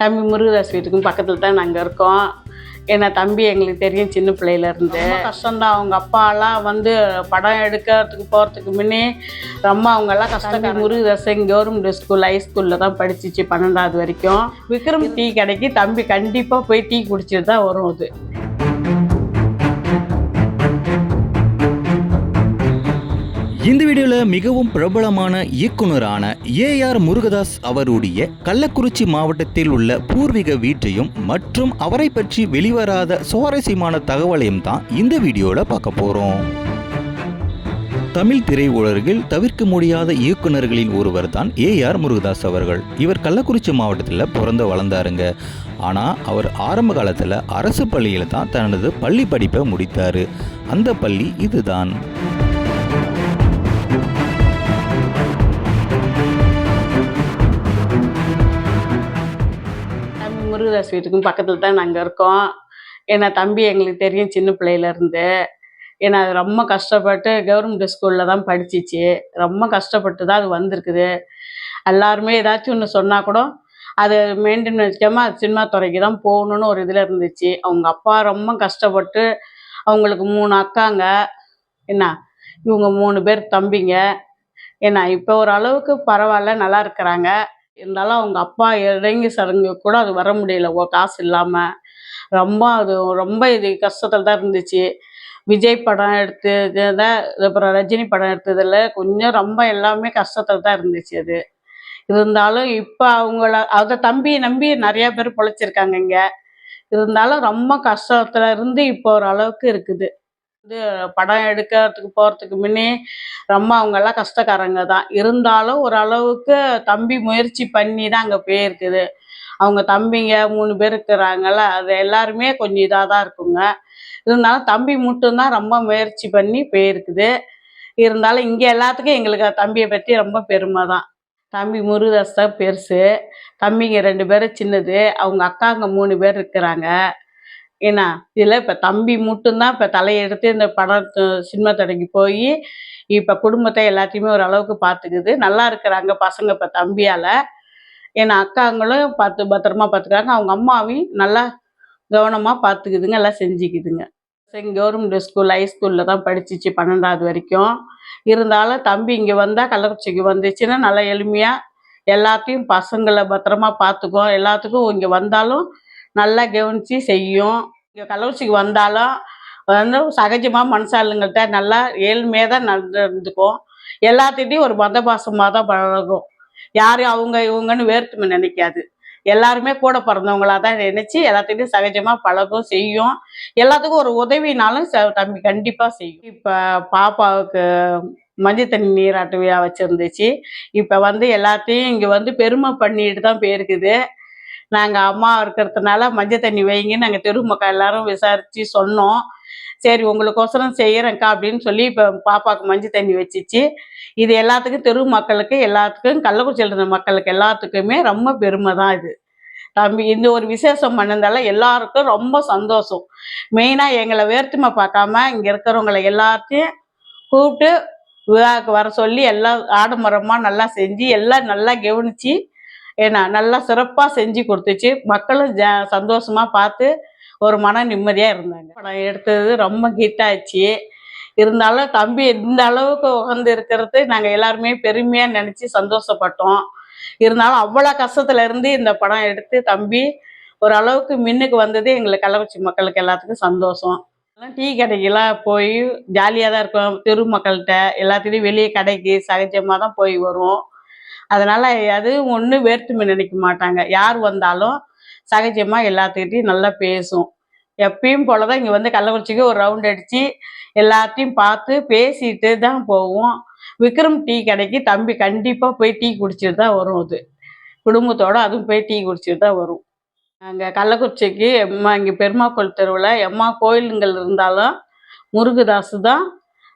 தம்பி முருகதாஸ் வீட்டுக்கும் பக்கத்தில் தான் நாங்கள் இருக்கோம். ஏன்னா தம்பி எங்களுக்கு தெரியும் சின்ன பிள்ளையில இருந்து. கஷ்டம்தான். அவங்க அப்பாலாம் வந்து படம் எடுக்கிறதுக்கு போகிறதுக்கு முன்னே ரொம்ப அவங்கெல்லாம் கஷ்டம் முருகதாஸ் கவர்மெண்ட் ஸ்கூல் ஹை ஸ்கூலில் தான் படிச்சிச்சு பன்னெண்டாவது வரைக்கும். விக்ரம் டீ கடைக்கு தம்பி கண்டிப்பாக போய் டீ குடிச்சிட்டு தான் வரும் அது. இந்த வீடியோவில் மிகவும் பிரபலமான இயக்குனரான ஏஆர் முருகதாஸ் அவருடைய கள்ளக்குறிச்சி மாவட்டத்தில் உள்ள பூர்வீக வீட்டையும் மற்றும் அவரை பற்றி வெளிவராத சுவாரஸ்யமான தகவலையும் தான் இந்த வீடியோவில் பார்க்க போகிறோம் தமிழ் திரையுலகில் தவிர்க்க முடியாத இயக்குநர்களில் ஒருவர் தான் ஏஆர் முருகதாஸ் அவர்கள். இவர் கள்ளக்குறிச்சி மாவட்டத்தில் பிறந்து வளர்ந்தாருங்க. ஆனால் அவர் ஆரம்ப காலத்தில் அரசு பள்ளியில் தான் தனது பள்ளி படிப்பை முடித்தார். அந்த பள்ளி இதுதான். முருகதாஸ் வீட்டுக்கும் பக்கத்தில் தான் நாங்கள் இருக்கோம். ஏன்னா தம்பி எங்களுக்கு தெரியும் சின்ன பிள்ளையிலேருந்து ஏன்னா அது ரொம்ப கஷ்டப்பட்டு கவர்மெண்ட் ஸ்கூலில் தான் படிச்சிச்சு. ரொம்ப கஷ்டப்பட்டு தான் அது வந்திருக்குது. எல்லாருமே ஏதாச்சும் ஒன்று சொன்னால் கூட அது மெயின்டைன் வச்சுக்காம அது சினிமா துறைக்கு தான் போகணுன்னு ஒரு இதில் இருந்துச்சு. அவங்க அப்பா ரொம்ப கஷ்டப்பட்டு அவங்களுக்கு மூணு அக்காங்க. என்ன? இவங்க மூணு பேர் தம்பிங்க. ஏன்னா இப்போ ஓரளவுக்கு பரவாயில்ல நல்லா இருக்கிறாங்க. இருந்தாலும் அவங்க அப்பா இறங்கி சடங்கு கூட அது வர முடியல. ஓ காசு இல்லாமல் ரொம்ப அது ரொம்ப இது கஷ்டத்தில் தான் இருந்துச்சு. விஜய் படம் எடுத்ததில் அப்புறம் ரஜினி படம் எடுத்ததில் கொஞ்சம் ரொம்ப எல்லாமே கஷ்டத்தில் தான் இருந்துச்சு அது. இருந்தாலும் இப்போ அவங்கள அதை தம்பி நம்பி நிறையா பேர் பொழைச்சிருக்காங்க இங்கே. இருந்தாலும் ரொம்ப கஷ்டத்தில் இருந்து இப்போ ஒரு அளவுக்கு இருக்குது. இது படம் எடுக்கிறதுக்கு போகிறதுக்கு முன்னே ரொம்ப அவங்கெல்லாம் கஷ்டக்காரங்க தான். இருந்தாலும் ஓரளவுக்கு தம்பி முயற்சி பண்ணி தான் அங்கே போயிருக்குது. அவங்க தம்பிங்க மூணு பேர் இருக்கிறாங்கல்ல அது எல்லாருமே கொஞ்சம் இதாக தான் இருக்குங்க. இருந்தாலும் தம்பி மட்டும்தான் ரொம்ப முயற்சி பண்ணி போயிருக்குது. இருந்தாலும் இங்கே எல்லாத்துக்கும் எங்களுக்கு தம்பியை பற்றி ரொம்ப பெருமை தான். தம்பி முருகதாஸ் தான் பெருசு. தம்பிங்க ரெண்டு பேரும் சின்னது. அவங்க அக்காங்க மூணு பேர் இருக்கிறாங்க. ஏன்னா இதில் இப்போ தம்பி மட்டும்தான் இப்போ தலையெடுத்து இந்த படம் சினிமா தடைக்கு போய் இப்போ குடும்பத்தை எல்லாத்தையுமே ஓரளவுக்கு பார்த்துக்குது நல்லா இருக்கிறாங்க பசங்க இப்போ தம்பியால். ஏன்னா அக்காங்களும் பார்த்து பத்திரமா பார்த்துக்கிறாங்க அவங்க அம்மாவையும் நல்லா கவனமாக பார்த்துக்குதுங்க எல்லாம் செஞ்சுக்குதுங்க. செங் கவர்மெண்ட் ஸ்கூல் ஹை ஸ்கூலில் தான் படிச்சிச்சு பன்னெண்டாவது வரைக்கும். இருந்தாலும் தம்பி இங்கே வந்தால் கள்ளக்குறிச்சிக்கு வந்துச்சுன்னா நல்லா எளிமையாக எல்லாத்தையும் பசங்களை பத்திரமா பார்த்துக்கும் எல்லாத்துக்கும் இங்கே வந்தாலும் நல்லா கவனித்து செய்யும். இங்கே கள்ளக்குறிச்சிக்கு வந்தாலும் வந்து சகஜமாக மனசாளுங்கள்ட்ட நல்லா ஏழ்மையாக தான் நடந்துக்கும் எல்லாத்திட்டையும் ஒரு மத பாசமாக தான் பழகும். யாரும் அவங்க இவங்கன்னு வேற்றுமை நினைக்காது. எல்லாருமே கூட பிறந்தவங்களா தான் நினைச்சு எல்லாத்துக்கிட்டையும் சகஜமாக பழகும் செய்யும். எல்லாத்துக்கும் ஒரு உதவினாலும் ச- தம்பி கண்டிப்பாக செய்யும். இப்போ பாப்பாவுக்கு மஞ்சள் தண்ணி நீராட்டு விழா வச்சுருந்துச்சு. இப்போ வந்து எல்லாத்தையும் இங்கே வந்து பெருமை பண்ணிட்டு தான் போயிருக்குது. நாங்கள் அம்மா இருக்கிறதுனால மஞ்சள் தண்ணி வைங்க நாங்கள் தெரு மக்கள் எல்லாரும் விசாரித்து சொன்னோம். சரி உங்களுக்கோசரம் செய்கிறேங்க்கா அப்படின்னு சொல்லி இப்போ பாப்பாவுக்கு மஞ்சள் தண்ணி வச்சிச்சு. இது எல்லாத்துக்கும் தெரு மக்களுக்கு எல்லாத்துக்கும் கள்ளக்குறிச்சியில் இருந்த மக்களுக்கு எல்லாத்துக்குமே ரொம்ப பெருமை தான் இது. தம்பி இந்த ஒரு விசேஷம் பண்ணதால எல்லாருக்கும் ரொம்ப சந்தோஷம். மெயினாக எங்களை வேர்த்துமை பார்க்காம இங்கே இருக்கிறவங்களை எல்லாத்தையும் கூப்பிட்டு விழாவுக்கு வர சொல்லி எல்லாம் ஆடம்பரமாக நல்லா செஞ்சு எல்லாம் நல்லா கவனிச்சு ஏன்னா நல்லா சிறப்பாக செஞ்சு கொடுத்துச்சு. மக்களும் ஜ சந்தோஷமாக பார்த்து ஒரு மன நிம்மதியாக இருந்தாங்க. படம் எடுத்தது ரொம்ப ஹிட் ஆச்சு. இருந்தாலும் தம்பி இந்த அளவுக்கு உகந்து இருக்கிறது நாங்கள் எல்லாருமே பெருமையாக நினச்சி சந்தோஷப்பட்டோம். இருந்தாலும் அவ்வளோ கஷ்டத்துலேருந்து இந்த படம் எடுத்து தம்பி ஒரு அளவுக்கு மின்னுக்கு வந்தது எங்களுக்கு கள்ளக்குறிச்சி மக்களுக்கு எல்லாத்துக்கும் சந்தோஷம். டீ கடைக்கெல்லாம் போய் ஜாலியாக தான் இருக்கும். தெரு மக்கள்கிட்ட எல்லாத்துலேயும் வெளியே கடைக்கு சகஜமாக தான் போய் வருவோம். அதனால் அதுவும் ஒன்று வேற்றுமை நினைக்க மாட்டாங்க. யார் வந்தாலும் சகஜமாக எல்லாத்துக்கிட்டையும் நல்லா பேசும். எப்பயும் போல தான் இங்கே வந்து கள்ளக்குறிச்சிக்கு ஒரு ரவுண்ட் அடித்து எல்லாத்தையும் பார்த்து பேசிட்டு தான் போவோம். விக்ரம் டீ கடைக்கு தம்பி கண்டிப்பாக போய் டீ குடிச்சிட்டு தான் வரும் அது. குடும்பத்தோடு அதுவும் போய் டீ குடிச்சிட்டு தான் வரும். அங்கே கள்ளக்குறிச்சிக்கு எம்மா இங்கே பெருமாக்கோள் தெருவில் எம்மா கோயிலுங்கள் இருந்தாலும் முருகதாஸ் தான்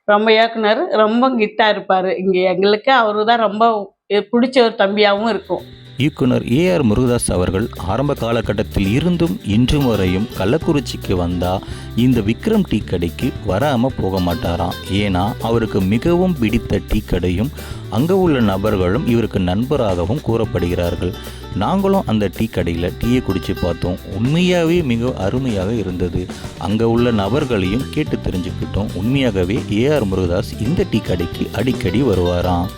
ரொம்ப இயக்குனர் ரொம்ப கிட்டாக இருப்பார். இங்கே எங்களுக்கு அவரு தான் ரொம்ப பிடிச்ச ஒரு தம்பியாகவும் இருக்கும். இயக்குனர் ஏஆர் முருகதாஸ் அவர்கள் ஆரம்ப காலகட்டத்தில் இருந்தும் இன்றும் வரையும் கள்ளக்குறிச்சிக்கு வந்தா இந்த விக்ரம் டீ கடைக்கு வராமல் போக மாட்டாராம். ஏன்னா அவருக்கு மிகவும் பிடித்த டீ கடையும் அங்கே உள்ள நபர்களும் இவருக்கு நண்பராகவும் கூறப்படுகிறார்கள். நாங்களும் அந்த டீ கடையில் டீயை குடித்து பார்த்தோம். உண்மையாகவே மிக அருமையாக இருந்தது. அங்கே உள்ள நபர்களையும் கேட்டு தெரிஞ்சுக்கிட்டோம். உண்மையாகவே ஏஆர் முருகதாஸ் இந்த டீ கடைக்கு அடிக்கடி வருவாராம்.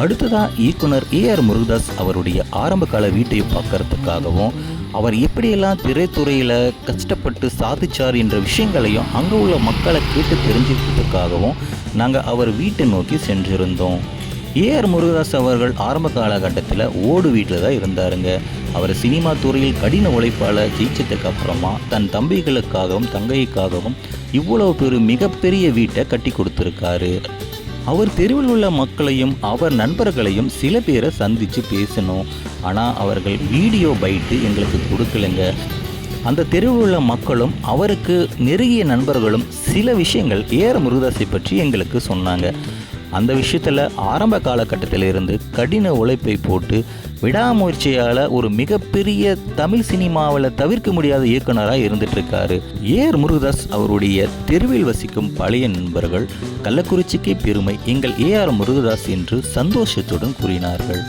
அடுத்ததாக இயக்குனர் ஏஆர் முருகதாஸ் அவருடைய ஆரம்பகால வீட்டை பார்க்கறதுக்காகவும் அவர் எப்படியெல்லாம் திரைத்துறையில் கஷ்டப்பட்டு சாதிச்சார் என்ற விஷயங்களையும் அங்கே உள்ள மக்களை கேட்டு தெரிஞ்சுக்கிறதுக்காகவும் நாங்கள் அவர் வீட்டை நோக்கி சென்றிருந்தோம். ஏஆர் முருகதாஸ் அவர்கள் ஆரம்ப காலகட்டத்தில் ஓடு வீட்டில் தான் இருந்தாருங்க. அவர் சினிமா துறையில் கடின உழைப்பால் ஜெயிச்சதுக்கு அப்புறமா தன் தம்பிகளுக்காகவும் தங்கைக்காகவும் இவ்வளவு பெரு மிகப்பெரிய வீட்டை கட்டி கொடுத்துருக்காரு. அவர் தெருவில் உள்ள மக்களையும் அவர் நண்பர்களையும் சில பேரை சந்தித்து பேசணும் ஆனால் அவர்கள் வீடியோ பைட்டு எங்களுக்கு கொடுக்கலைங்க. அந்த தெருவில் உள்ள மக்களும் அவருக்கு நெருங்கிய நண்பர்களும் சில விஷயங்கள் ஏற முருகதாசை பற்றி எங்களுக்கு சொன்னாங்க. அந்த விஷயத்தில் ஆரம்ப காலகட்டத்தில் இருந்து கடின உழைப்பை போட்டு விடாமுயற்சியால் ஒரு மிகப்பெரிய தமிழ் சினிமாவில் தவிர்க்க முடியாத இயக்குனராக இருந்துட்டுருக்காரு. ஏர் ஏஆர் முருகதாஸ் அவருடைய தெருவில் வசிக்கும் பழைய நண்பர்கள் கள்ளக்குறிச்சிக்கே பெருமை. எங்கள் ஏஆர் முருகதாஸ் என்று சந்தோஷத்துடன் கூறினார்கள்.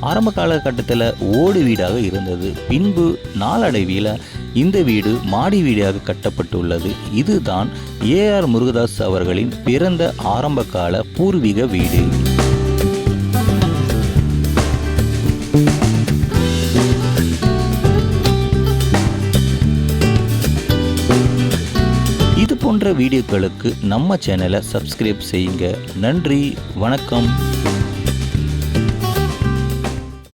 ஆரம்ப காலகட்டத்தில் ஓடு வீடாக இருந்தது. பின்பு நாளடைவில் இந்த வீடு மாடி வீடாக கட்டப்பட்டுள்ளது. இதுதான் ஏஆர் முருகதாஸ் அவர்களின் பிறந்த ஆரம்பகால பூர்வீக வீடு. இது போன்ற வீடியோக்களுக்கு நம்ம சேனலை சப்ஸ்கிரைப் செய்யுங்க. நன்றி வணக்கம்.